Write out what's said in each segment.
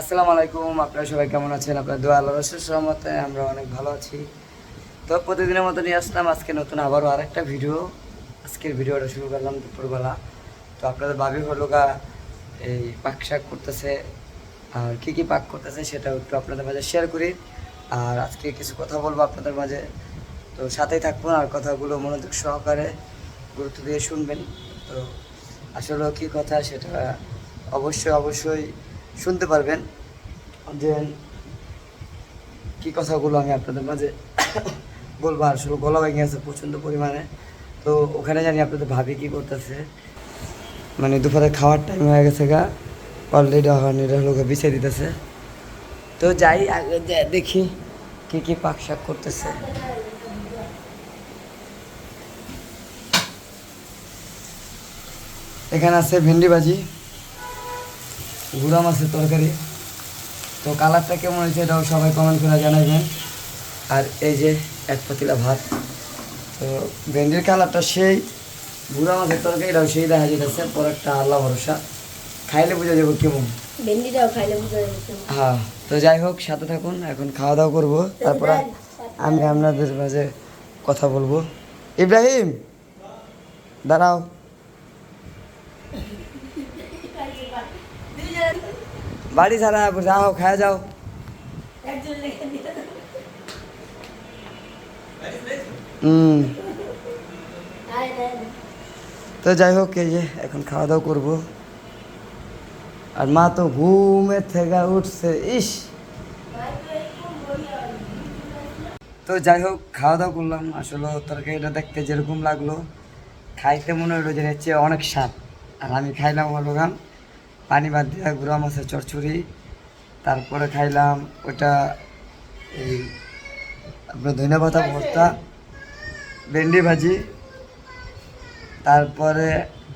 আসসালামু আলাইকুম, আপনারা সবাই কেমন আছেন? আপনার দোয়া আল্লাহ সহমতে আমরা অনেক ভালো আছি। তো প্রতিদিনের মতো নিয়ে আসলাম আজকে নতুন আবারও আরেকটা ভিডিও। আজকের ভিডিওটা শুরু করলাম দুপুরবেলা। তো আপনাদের ভাবি হলো গা, এই পাক শাক করতেছে। আর কী কী পাক করতেছে সেটা একটু আপনাদের মাঝে শেয়ার করি। আর আজকে কিছু কথা বলব আপনাদের মাঝে। তো সাথেই থাকবেন আর কথাগুলো মনোযোগ সহকারে গুরুত্ব দিয়ে শুনবেন। তো আসলে কী কথা সেটা অবশ্যই অবশ্যই শুনতে পারবেন যে কী কথাগুলো আমি আপনাদের মাঝে বলব। আসলে গলা ভেঙে আছে প্রচণ্ড পরিমাণে। তো ওখানে জানি আপনাদের ভাবি কী করতেছে। মানে দুপুরে খাওয়ার টাইম হয়ে গেছে গা। অলরেডি হয়নি লোকে বিছিয়ে দিতেছে। তো যাই, আগে দেখি কি কি পাক শাক করতেছে। এখানে আছে ভেন্ডি ভাজি। গুড়া মাছের তরকারি। তো কালারটা কেমন হয়েছে এটাও সবাই কমেন্ট করে জানাবেন আর এই যে এক পাতিলা ভাত। তো ভেন্ডির কালারটা সেই গুড়া মাছের তরকারিটাও সেই দেখা যেতেছে পর একটা আল্লাহ ভরসা। খাইলে বোঝা যাব কেমন। ভেন্ডিটাও খাইলে বুঝা যাচ্ছে হ্যাঁ তো যাই হোক সাথে থাকুন এখন খাওয়া দাওয়া করব। তারপরে আমি আপনাদের মাঝে কথা বলব। ইব্রাহিম দাঁড়াও। বাড়ি ছাড়া যাও, খায় যাও। তো যাই হোক, এই যে এখন খাওয়া দাওয়া করব। আর মা তো ঘুমের থেকে উঠছে, ইস। তো যাই হোক, খাওয়া দাওয়া করলাম। আসলে তরকারিটা দেখতে যেরকম লাগল, খাইতে মনে হলো যে চেয়ে অনেক স্বাদ। আর আমি খাইলাম হলো গান পানি বাদ দেওয়া গুঁড়া মাছের চচ্চড়ি তারপরে খাইলাম ওটা এই আপনার ধনে পাতা ভর্তা, ভেন্ডি ভাজি, তারপরে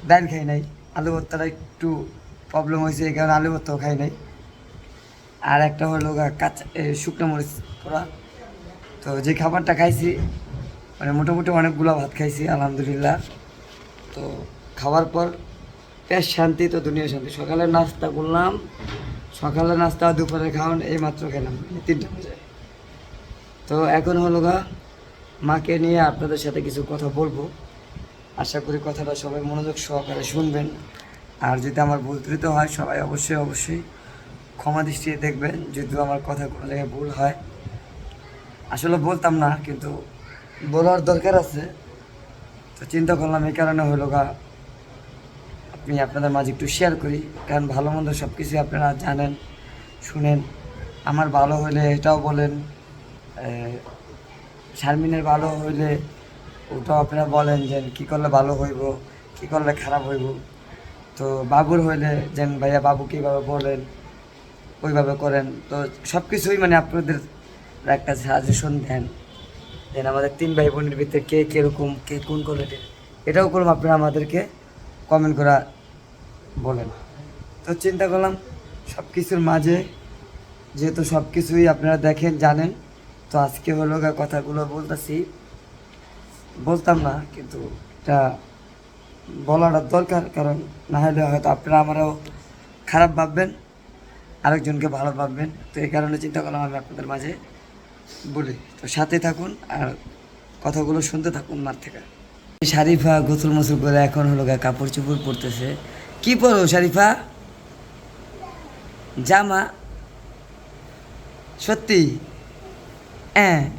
ডাল খাই নাই, আলু ভর্তাটা একটু প্রবলেম হয়েছে এই কারণে আলু ভর্তাও খাই নাই। আর একটা হলো কাঁচা শুকনো মরিচ পোড়া। তো যে খাবারটা খাইছি মানে মোটামুটি অনেকগুলো ভাত খাইছি, আলহামদুলিল্লাহ। তো খাওয়ার পর পেট শান্তি তো, দুনিয়া শান্তি। সকালে নাস্তা করলাম সকালে নাস্তা, দুপুরে খাওয়ান এই মাত্র খেলাম তিনটা বাজে। তো এখন হলো গা, মাকে নিয়ে আপনাদের সাথে কিছু কথা বলব। আশা করি কথাটা সবাই মনোযোগ সহকারে শুনবেন। আর যদি আমার ভুল ত্রুটি হয়, সবাই অবশ্যই অবশ্যই ক্ষমা দৃষ্টিতে দেখবেন, যদিও আমার কথা কোনো জায়গায় ভুল হয়। আসলে বলতাম না, কিন্তু বলার দরকার আছে। তো চিন্তা করলাম, এই কারণে হলো গা আপনি আপনাদের মাঝে একটু শেয়ার করি, কারণ ভালো মন্দ সব কিছুই আপনারা জানেন, শুনেন। আমার ভালো হলে এটাও বলেন শারমিনের ভালো হইলে ওটাও আপনারা বলেন যে কী করলে ভালো হইব, কী করলে খারাপ হইব। তো বাবুর হইলে যেন ভাইয়া বাবু কীভাবে বলেন, ওইভাবে করেন। তো সব কিছুই মানে আপনাদের একটা সাজেশন দেন। দেন আমাদের তিন ভাই বোনের ভিতরে কে কীরকম, কে কোন কোয়ালিটির এটাও করুন আপনারা আমাদেরকে কমেন্ট করা বলেন তো চিন্তা করলাম সব কিছুর মাঝে যেহেতু সব কিছুই আপনারা দেখেন, জানেন, তো আজকে হলো কথাগুলো বলতেছি। বলতাম না, কিন্তু এটা বলাটা দরকার, কারণ না হলে হয়তো আপনারা আমারও খারাপ ভাববেন, আরেকজনকে ভালো ভাববেন। তো এই কারণে চিন্তা করলাম আমি আপনাদের মাঝে বলি। তো সাথে থাকুন আর কথাগুলো শুনতে থাকুন মার থেকে। শারিফা গোসল মোসল করে এখন হলো গা কাপড় চোপড় পরতেছে। কি পরো শারিফা? জামা? সত্যি? হ্যাঁ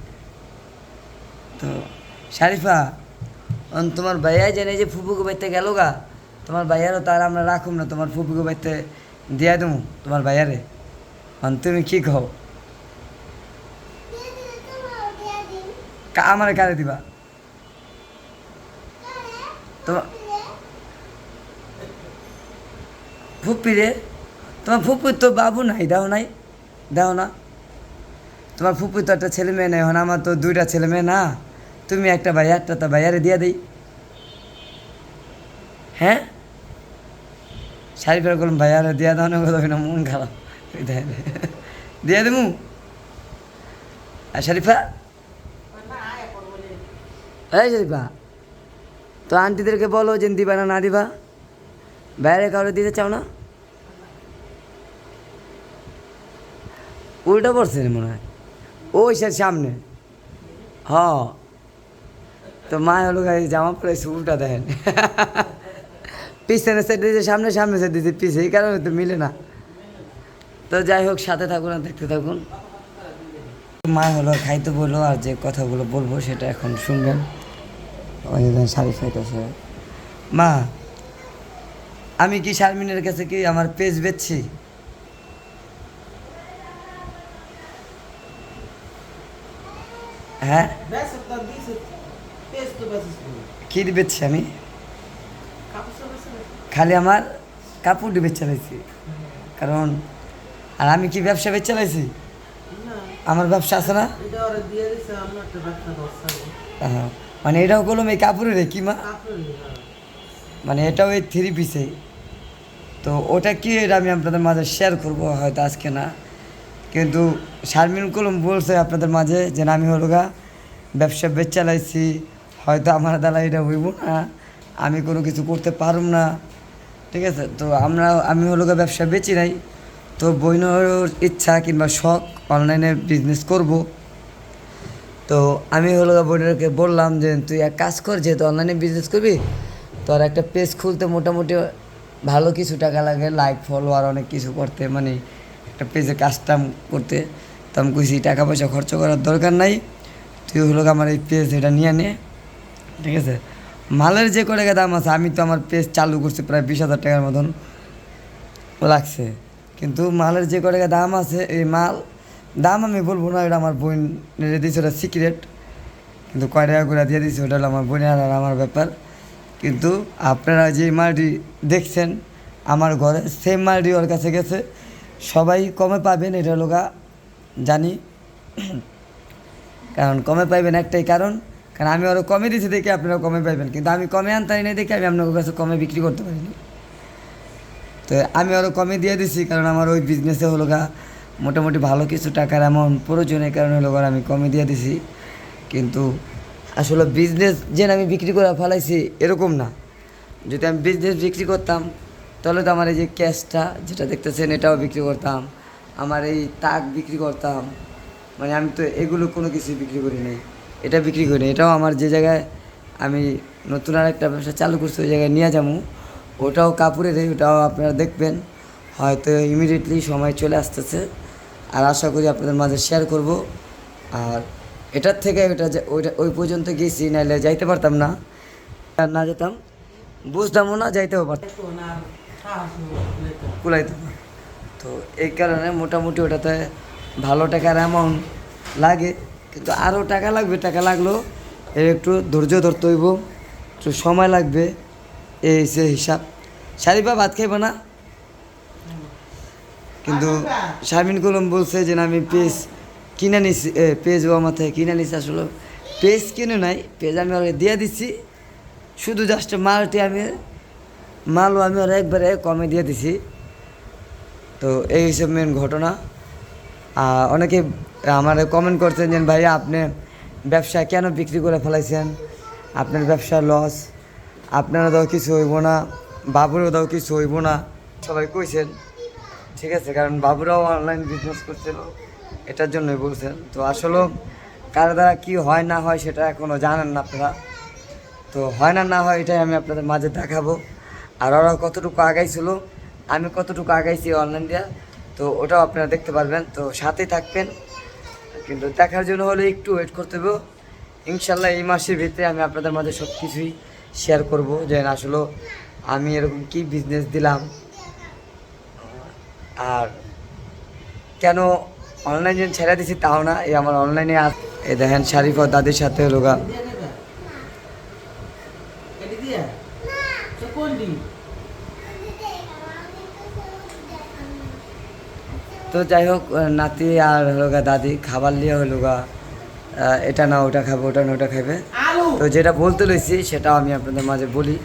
তো শারিফা তোমার ভাইয়া জেনে যে ফুপুকে বাইতে গেল গা, তোমার ভাইয়ারও তার আমরা রাখুম না, তোমার ফুপুকে বাইতে দিয়া দেবো তোমার ভাইয়ারে। তুমি কি কা- আমারে কারে দিবা? তোমার ফুপি রে? তোমার ফুপুর তো বাবু নাই, দাও নাই, দাও না। তোমার ফুপুর তো একটা ছেলে মেয়ে নেই, এখন আমার তো দুইটা ছেলে মেয়ে না। তুমি একটা ভাই, একটা তো ভাইয়ারে দিয়ে দিই। হ্যাঁ? শাড়ি ফের করলাম ভাইয়ারে দিয়া দাও না, কথা না, মন খারাপ। দেয় দেবো আর শরীফা? এই শরীফা, তো আন্টিদেরকে বলো যে দিবা না না দিবা। বাইরে কাউরে দিতে চাও না? উল্টা পড়ছে না মনে হয়। ওই সে সামনে। হ। তো মা হলো জামা পড়েছে উল্টা দেখেন। পিছনে সেট দিয়েছে সামনে সামনে সেট দিয়েছে পিছে, এই কারণে তো মিলে না। তো যাই হোক, সাথে থাকুন আর দেখতে থাকুন। মা হলো খাইতে বলল আর যে কথাগুলো বলব সেটা এখন শুনবেন। ওই শাড়ি খাইতেছে। মা, আমি কি শারমিনের কাছে কি আমার পেজ বেচছি? হ্যাঁ? কি বেচছি আমি. খালি আমার কাপড় বেচ চালাইছি কারণ আর আমি কি ব্যবসা বেচ চালাইছি আমার ব্যবসা আছে না? মানে এটাও করলাম এই কাপড়ের কি মা? মানে এটাও এই থ্রি পিসে তো ওটা কি এটা আমি আপনাদের মাঝে শেয়ার করব হয়তো আজকে না? কিন্তু শারমিন কলম বলছে আপনাদের মাঝে যে আমি হলো গা ব্যবসা বেচ চালাইছি হয়তো আমার দ্বারা এটা হইব না, আমি কোনো কিছু করতে পারব না। ঠিক আছে? তো আমরা, আমি হলো গা ব্যবসা বেচি নাই, তো বইনের ইচ্ছা কিংবা শখ অনলাইনে বিজনেস করব। তো আমি হলো বোনেরকে বললাম যে, তুই এক কাজ কর, যেহেতু অনলাইনে বিজনেস করবি, তোর একটা পেজ খুলতে মোটামুটি ভালো কিছু টাকা লাগে লাইক ফলোয়ার অনেক কিছু করতে। মানে একটা পেজে কাজটাম করতে। তো আমি কইছি, টাকা পয়সা খরচ করার দরকার নাই। তুই হলো আমার এই পেজ এটা নিয়ে নে। ঠিক আছে? মালের যে করে দাম আছে, আমি তো আমার পেজ চালু করছি প্রায় বিশ হাজার টাকার মতন লাগছে। কিন্তু মালের যে করে দাম আছে, এই মাল, দাম আমি বলব না, এটা আমার বোন দিয়েছে ওটা সিক্রেট কিন্তু কয় টাকা করে দিয়ে দিয়েছে, ওটা হলো আমার বোনের আর আমার ব্যাপার। কিন্তু আপনারা যে মালটি দেখছেন, আমার ঘরে সেম মালটি ওর কাছে গেছে। সবাই কমে পাবেন, এটা গা জানি। কারণ কমে পাইবেন একটাই কারণ কারণ আমি আরও কমে দিয়েছি দেখে আপনারা কমে পাইবেন। কিন্তু আমি কমে আনতাই নাই দেখে আমি আপনাদের কাছে কমে বিক্রি করতে পারিনি। তো আমি আরও কমে দিয়ে দিছি, কারণ আমার ওই বিজনেসে হলো গা মোটামুটি ভালো কিছু টাকার অ্যামাউন্ট প্রয়োজনের কারণে হলো আমি কমে দিয়ে দিছি। কিন্তু আসলে বিজনেস যে আমি বিক্রি করে ফেলাইছি এরকম না। যদি আমি বিজনেস বিক্রি করতাম তাহলে তো আমার এই যে ক্যাশটা যেটা দেখতেছেন, এটাও বিক্রি করতাম। আমার এই তাক বিক্রি করতাম। মানে আমি তো এগুলো কোনো কিছু বিক্রি করি নাই। এটা বিক্রি করি এটাও আমার যে জায়গায় আমি নতুন আর একটা ব্যবসা চালু করছি, ওই জায়গায় নিয়ে যাব। ওটাও কাপড়ের ওটাও আপনারা দেখবেন। হয়তো ইমিডিয়েটলি সময় চলে আসতেছে। আর আশা করি আপনাদের মাঝে শেয়ার করব। আর এটার থেকে ওটা ওইটা ওই পর্যন্ত গেছি, নাইলে যাইতে পারতাম না। আর না যেতাম, বুঝতামও না, যাইতেও পারতাম। কুলাইতো তো এই কারণে মোটামুটি ওটাতে ভালো টাকার অ্যামাউন্ট লাগে, কিন্তু আরও টাকা লাগবে, টাকা লাগলেও এর একটু ধৈর্য ধরতে হইব, একটু সময় লাগবে, এই সে হিসাব। শারিফা ভাত খাইব না? কিন্তু শারমিন কলম বলছে যে না, আমি পেজ কিনে নিছি পেজ আমার থেকে কিনে নিছি, আসলে পেজ কিনে নাই, পেজ আমি ওকে দিয়ে দিচ্ছি শুধু জাস্ট মালটি আমি মালও আমি ওরা একবারে কমে দিয়ে দিছি। তো এই হিসেব মেন ঘটনা। আর অনেকে আমার কমেন্ট করছেন যে, ভাইয়া, আপনি ব্যবসা কেন বিক্রি করে ফেলাইছেন? আপনার ব্যবসা লস আপনারা দাও কিছু হইব না, বাবুরও দাও কিছু হইব না। সবাই কইছেন, ঠিক আছে, কারণ বাবুরাও অনলাইন বিজনেস করছিল, এটার জন্যই বলছেন। তো আসলে কার দ্বারা কী হয়, না হয়, সেটা এখনও জানেন না আপনারা। তো হয় না না হয়, এটাই আমি আপনাদের মাঝে দেখাবো। আর ওরা কতটুকু আগাইছিল, আমি কতটুকু আগাইছি অনলাইন দিয়া, তো ওটাও আপনারা দেখতে পারবেন। তো সাথেই থাকবেন। কিন্তু দেখার জন্য হলে একটু ওয়েট করতে হবে। ইনশাল্লাহ এই মাসের ভিতরে আমি আপনাদের মাঝে সব কিছুই শেয়ার করব, যে আসলে আমি এরকম কি বিজনেস দিলাম। আর কেন অনলাইনে ছেড়ে দিছি তাও না, এই আমার অনলাইনে এই দেখেন শারিফ দাদির সাথে লোকা তো যাই হোক নাতি আর হলো গা দাদি খাবার নিয়ে হলো গা এটা না ওটা খাবে ওটা না ওটা খাবে। তো যেটা বলতে লইছি সেটাও আমি আপনাদের মাঝে বলি।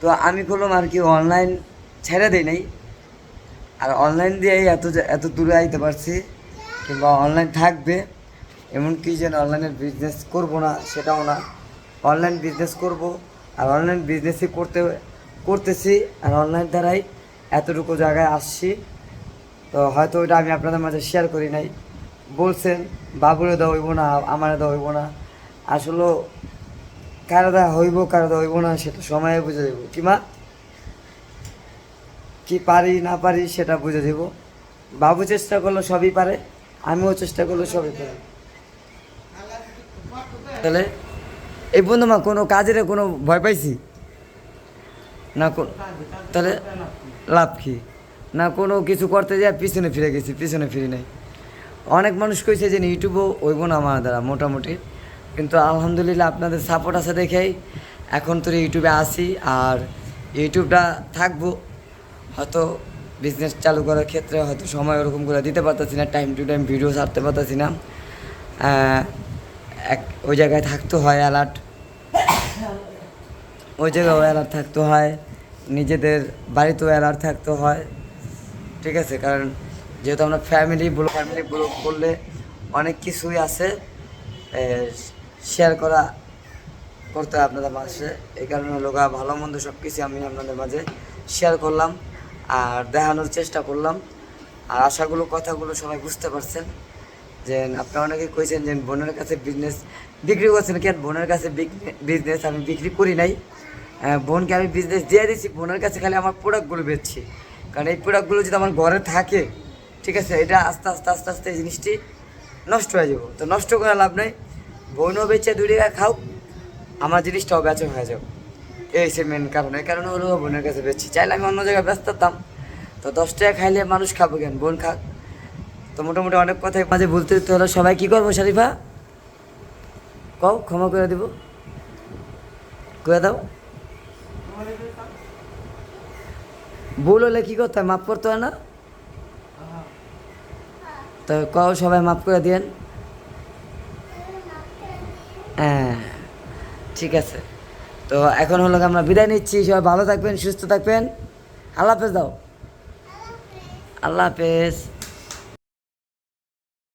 তো আমি করলাম আর কি অনলাইন ছেড়ে দিই নাই। আর অনলাইন দিয়েই এত এত দূরে আইতে পারছি কিংবা অনলাইন থাকবে এমনকি যেন অনলাইনের বিজনেস করব না সেটাও না। অনলাইন বিজনেস করব আর অনলাইন বিজনেসই করতে করতেছি আর অনলাইন দ্বারাই এতটুকু জায়গায় আসছি। তো হয়তো ওইটা আমি আপনাদের মাঝে শেয়ার করি নাই। বলছেন, বাবুরে দেওয়া হইব না, আমারে দেওয়া হইব না। আসলে কারও দেওয়া হইব, কারও দেওয়া হইব না, সেটা সময়ে বুঝে দেবো। মা? কি পারি, না পারি, সেটা বুঝে দেব। বাবু চেষ্টা করলে সবই পারে, আমিও চেষ্টা করলে সবই পারি। তাহলে, এই বন্ধু মা, কোনো কাজের কোনো ভয় পাইছি? না কোন- তাহলে লাভ কি? না কোনো কিছু করতে যায় পিছনে ফিরে গেছি, পিছনে ফিরি নাই। অনেক মানুষ কইছে যে ইউটিউবও হইব না আমার দ্বারা, মোটামুটি। কিন্তু আলহামদুলিল্লাহ আপনাদের সাপোর্ট আছে দেখেই। এখন তো ইউটিউবে আসি আর ইউটিউবটা থাকব। হয়তো বিজনেস চালু করার ক্ষেত্রে হয়তো সময় ওরকম করে দিতে পারতেছি না টাইম টু টাইম ভিডিও ছাড়তে পারতেছি না। এক ওই জায়গায় থাকতে হয় অ্যালার্ট ওই জায়গায় অ্যালার্ট থাকতে হয়, নিজেদের বাড়িতেও অ্যালার্ট থাকতে হয়, ঠিক আছে? কারণ যেহেতু আমরা ফ্যামিলি ব্লগ ফ্যামিলি ব্লগ করলে অনেক কিছুই আছে শেয়ার করা করতে হয় আপনাদের মাঝে। এই কারণে লোকা ভালো মন্দ সব কিছু আমি আপনাদের মাঝে শেয়ার করলাম আর দেখানোর চেষ্টা করলাম। আর আশাগুলো, কথাগুলো সবাই বুঝতে পারছেন। যে আপনারা অনেকে কইছেন যে বোনের কাছে বিজনেস বিক্রি করছেন। কেন? বোনের কাছে বিজনেস আমি বিক্রি করি নাই। বোনকে আমি বিজনেস দিয়ে দিচ্ছি বোনের কাছে খালি আমার প্রোডাক্টগুলো বেচছি। কারণ এই প্রোডাক্টগুলো যদি আমার ঘরে থাকে, ঠিক আছে, এটা আস্তে আস্তে আস্তে আস্তে এই জিনিসটি নষ্ট হয়ে যাব। তো নষ্ট করে লাভ নেই। বোনও বেচে, দুই টাকা খাও, আমার জিনিসটাও বেচা হয়ে যাবে। এই সে মেন কারণ। এই কারণে হলো বোনের কাছে বেচছি। চাইলে আমি অন্য জায়গায় ব্যস্ত হতাম তো দশ টাকা খাইলে মানুষ খাব কেন? বোন খাক। তো মোটামুটি অনেক কথাই মাঝে বলতে তো হলো। সবাই কী করব, শরীফা? কও, ক্ষমা করে দিব। করে দাও। ভুল হলে কী করতে হয়? মাফ করতে হয় না? তো কও সবাই মাফ করে দিয়েন। হ্যাঁ ঠিক আছে। তো এখন হলো আমরা বিদায় নিচ্ছি। সবাই ভালো থাকবেন, সুস্থ থাকবেন। আল্লাহ হাফেজ দাও। আল্লাহ হাফেজ।